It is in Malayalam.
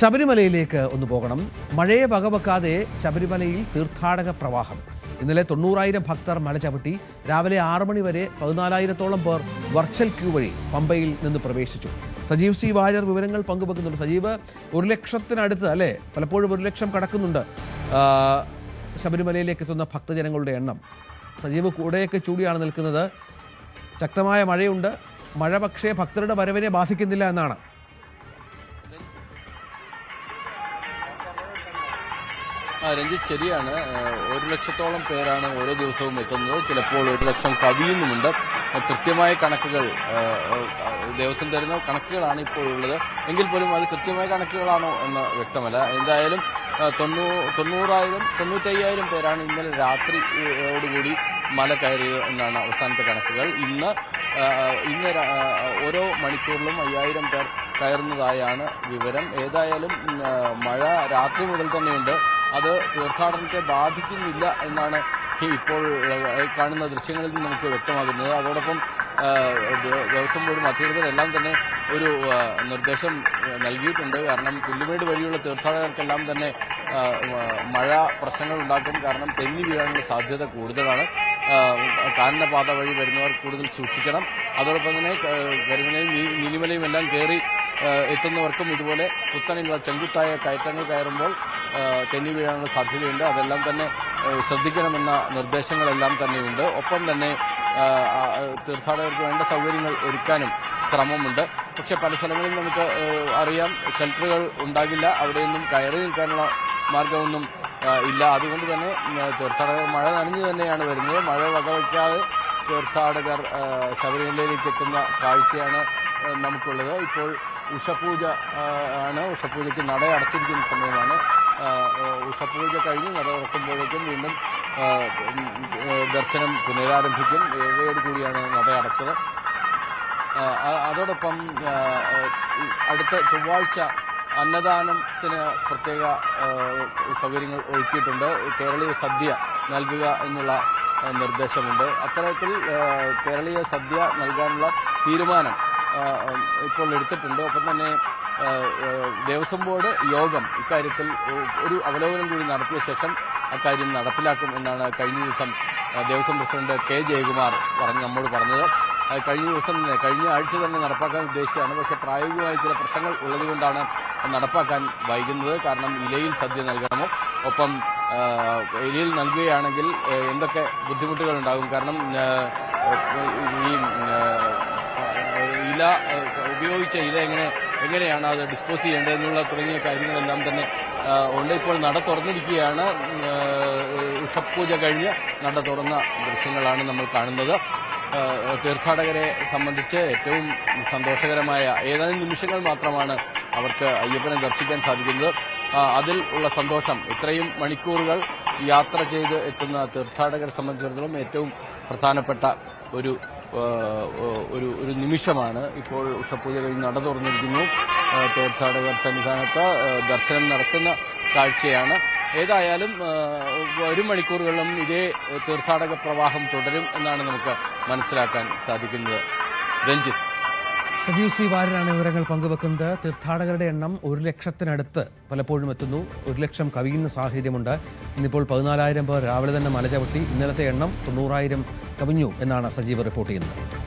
ശബരിമലയിലേക്ക് ഒന്ന് പോകണം. മഴയെ വകവെക്കാതെ ശബരിമലയിൽ തീർത്ഥാടക പ്രവാഹം. ഇന്നലെ തൊണ്ണൂറായിരം ഭക്തർ മല ചവിട്ടി രാവിലെ ആറു മണി വരെ പതിനാലായിരത്തോളം പേർ വെർച്വൽ ക്യൂ വഴി പമ്പയിൽ നിന്ന് പ്രവേശിച്ചു. സജീവ് സി വാര്യർ വിവരങ്ങൾ പങ്കുവെക്കുന്നുണ്ട്. സജീവ് ഒരു ലക്ഷത്തിനടുത്ത് അല്ലേ? പലപ്പോഴും ഒരു ലക്ഷം കടക്കുന്നുണ്ട് ശബരിമലയിലേക്ക് എത്തുന്ന ഭക്തജനങ്ങളുടെ എണ്ണം. സജീവ് കൂടെയൊക്കെ ചൂടിയാണ് നിൽക്കുന്നത്. ശക്തമായ മഴയുണ്ട്. മഴ പക്ഷേ ഭക്തരുടെ വരവിനെ ബാധിക്കുന്നില്ല എന്നാണ്. ആ രഞ്ജിത്ത് ശരിയാണ്. ഒരു ലക്ഷത്തോളം പേരാണ് ഓരോ ദിവസവും എത്തുന്നത്. ചിലപ്പോൾ ഒരു ലക്ഷം കവിയുന്നുമുണ്ട്. കൃത്യമായ കണക്കുകൾ ദേവസ്വം തരുന്ന കണക്കുകളാണ് ഇപ്പോൾ ഉള്ളത്. എങ്കിൽ പോലും അത് കൃത്യമായ കണക്കുകളാണോ എന്ന് വ്യക്തമല്ല. എന്തായാലും തൊണ്ണൂ തൊണ്ണൂറായിരം തൊണ്ണൂറ്റയ്യായിരം പേരാണ് ഇന്നലെ രാത്രിയോടുകൂടി മല കയറിയത് എന്നാണ് അവസാനത്തെ കണക്കുകൾ. ഇന്ന് ഇന്ന് ഓരോ മണിക്കൂറിലും അയ്യായിരം പേർ കയറുന്നതായാണ് വിവരം. ഏതായാലും മഴ രാത്രി മുതൽ തന്നെയുണ്ട്. അത് തീർത്ഥാടനത്തെ ബാധിക്കുന്നില്ല എന്നാണ് ഇപ്പോൾ കാണുന്ന ദൃശ്യങ്ങളിൽ നിന്ന് നമുക്ക് വ്യക്തമാകുന്നത്. അതോടൊപ്പം ദിവസം ബോർഡും അധികൃതരെല്ലാം തന്നെ ഒരു നിർദ്ദേശം നൽകിയിട്ടുണ്ട്. കാരണം പുല്ലുമേട് വഴിയുള്ള തീർത്ഥാടകർക്കെല്ലാം തന്നെ മഴ പ്രശ്നങ്ങൾ ഉണ്ടാക്കും. കാരണം തെന്നി വീഴാനുള്ള സാധ്യത കൂടുതലാണ്. ഏഹ്, കാനനപാത വഴി വരുന്നവർ കൂടുതൽ സൂക്ഷിക്കണം. അതോടൊപ്പം തന്നെ കരിമലയും നീലിമലയും എല്ലാം കയറി എത്തുന്നവർക്കും ഇതുപോലെ കുത്തനെയുള്ള ചെങ്കുത്തായ കയറ്റങ്ങൾ കയറുമ്പോൾ തെന്നി വീഴാനുള്ള സാധ്യതയുണ്ട്. അതെല്ലാം തന്നെ ശ്രദ്ധിക്കണമെന്ന നിർദ്ദേശങ്ങളെല്ലാം തന്നെയുണ്ട്. ഒപ്പം തന്നെ തീർത്ഥാടകർക്ക് വേണ്ട സൗകര്യങ്ങൾ ഒരുക്കാനും ശ്രമമുണ്ട്. പക്ഷെ പല സ്ഥലങ്ങളിൽ നമുക്ക് അറിയാം ഷെൽട്ടറുകൾ ഉണ്ടാകില്ല. അവിടെയൊന്നും കയറി നിൽക്കാനുള്ള മാർഗമൊന്നും ഇല്ല. അതുകൊണ്ട് തന്നെ തീർത്ഥാടകർ മഴ നനഞ്ഞു തന്നെയാണ് വരുന്നത്. മഴ വകവയ്ക്കാതെ തീർത്ഥാടകർ ശബരിമലയിലേക്ക് എത്തുന്ന കാഴ്ചയാണ് നമുക്കുള്ളത്. ഇപ്പോൾ ഉഷപൂജ ആണ്. ഉഷപൂജയ്ക്ക് നട അടച്ചിരിക്കുന്ന സമയമാണ്. ഉഷപൂജ കഴിഞ്ഞ് നട തുറക്കുമ്പോഴേക്കും വീണ്ടും ദർശനം പുനരാരംഭിക്കും. ഏഴയോട് കൂടിയാണ് നട അടച്ചത്. അതോടൊപ്പം അടുത്ത ചൊവ്വാഴ്ച അന്നദാനത്തിന് പ്രത്യേക സൗകര്യങ്ങൾ ഒരുക്കിയിട്ടുണ്ട്. കേരളീയ സദ്യ നൽകുക എന്നുള്ള നിർദ്ദേശമുണ്ട്. അത്തരത്തിൽ കേരളീയ സദ്യ നൽകാനുള്ള തീരുമാനം ഇപ്പോൾ എടുത്തിട്ടുണ്ട്. ഒപ്പം തന്നെ ദേവസ്വം ബോർഡ് യോഗം ഇക്കാര്യത്തിൽ ഒരു അവലോകനം കൂടി നടത്തിയ ശേഷം അക്കാര്യം നടപ്പിലാക്കും എന്നാണ് കഴിഞ്ഞ ദിവസം ദേവസ്വം പ്രസിഡന്റ് കെ ജയകുമാർ പറഞ്ഞ് നമ്മോട് പറഞ്ഞത്. കഴിഞ്ഞ ദിവസം തന്നെ കഴിഞ്ഞ ആഴ്ച തന്നെ നടപ്പാക്കാൻ ഉദ്ദേശിച്ചാണ് പക്ഷെ പ്രായോഗികമായ ചില പ്രശ്നങ്ങൾ ഉള്ളതുകൊണ്ടാണ് നടപ്പാക്കാൻ വൈകുന്നത്. കാരണം ഇലയിൽ സദ്യ നൽകണമോ? ഒപ്പം ഇലയിൽ നൽകുകയാണെങ്കിൽ എന്തൊക്കെ ബുദ്ധിമുട്ടുകൾ ഉണ്ടാകും? കാരണം ഈ ഇല ഉപയോഗിച്ച ഇല എങ്ങനെ എങ്ങനെയാണ് അത് ഡിസ്പോസ് ചെയ്യേണ്ടത് എന്നുള്ള തുടങ്ങിയ കാര്യങ്ങളെല്ലാം തന്നെ ഉണ്ട്. ഇപ്പോൾ നട തുറന്നിരിക്കുകയാണ്. ഷപ്പൂജ കഴിഞ്ഞ് നട തുറന്ന ദൃശ്യങ്ങളാണ് നമ്മൾ കാണുന്നത്. തീർത്ഥാടകരെ സംബന്ധിച്ച് ഏറ്റവും സന്തോഷകരമായ ഏതാനും നിമിഷങ്ങൾ മാത്രമാണ് അവർക്ക് അയ്യപ്പനെ ദർശിക്കാൻ സാധിക്കുന്നത്. അതിൽ ഉള്ള സന്തോഷം ഇത്രയും മണിക്കൂറുകൾ യാത്ര ചെയ്ത് എത്തുന്ന തീർത്ഥാടകരെ സംബന്ധിച്ചിടത്തോളം ഏറ്റവും പ്രധാനപ്പെട്ട ഒരു ഒരു ഒരു നിമിഷമാണ് ഇപ്പോൾ ഉഷപൂജ കഴിഞ്ഞ് നട തുറന്നിരിക്കുന്നു തീർത്ഥാടകർ സന്നിധാനത്ത് ദർശനം നടത്തുന്ന കാഴ്ചയാണ്. ഏതായാലും ഒരു മണിക്കൂറുകളിലും ഇതേ തീർത്ഥാടക പ്രവാഹം തുടരും എന്നാണ് നമുക്ക് മനസ്സിലാക്കാൻ സാധിക്കുന്നത്. രഞ്ജിത്ത്. സജീവ് സി വാര്യനാണ് വിവരങ്ങൾ പങ്കുവെക്കുന്നത്. തീർത്ഥാടകരുടെ എണ്ണം ഒരു ലക്ഷത്തിനടുത്ത് പലപ്പോഴും എത്തുന്നു. ഒരു ലക്ഷം കവിയുന്ന സാഹചര്യമുണ്ട്. ഇന്നിപ്പോൾ പതിനാലായിരം പേർ രാവിലെ തന്നെ മല ചവിട്ടി. ഇന്നലത്തെ എണ്ണം തൊണ്ണൂറായിരം കവിഞ്ഞു എന്നാണ് സജീവ് റിപ്പോർട്ട് ചെയ്യുന്നത്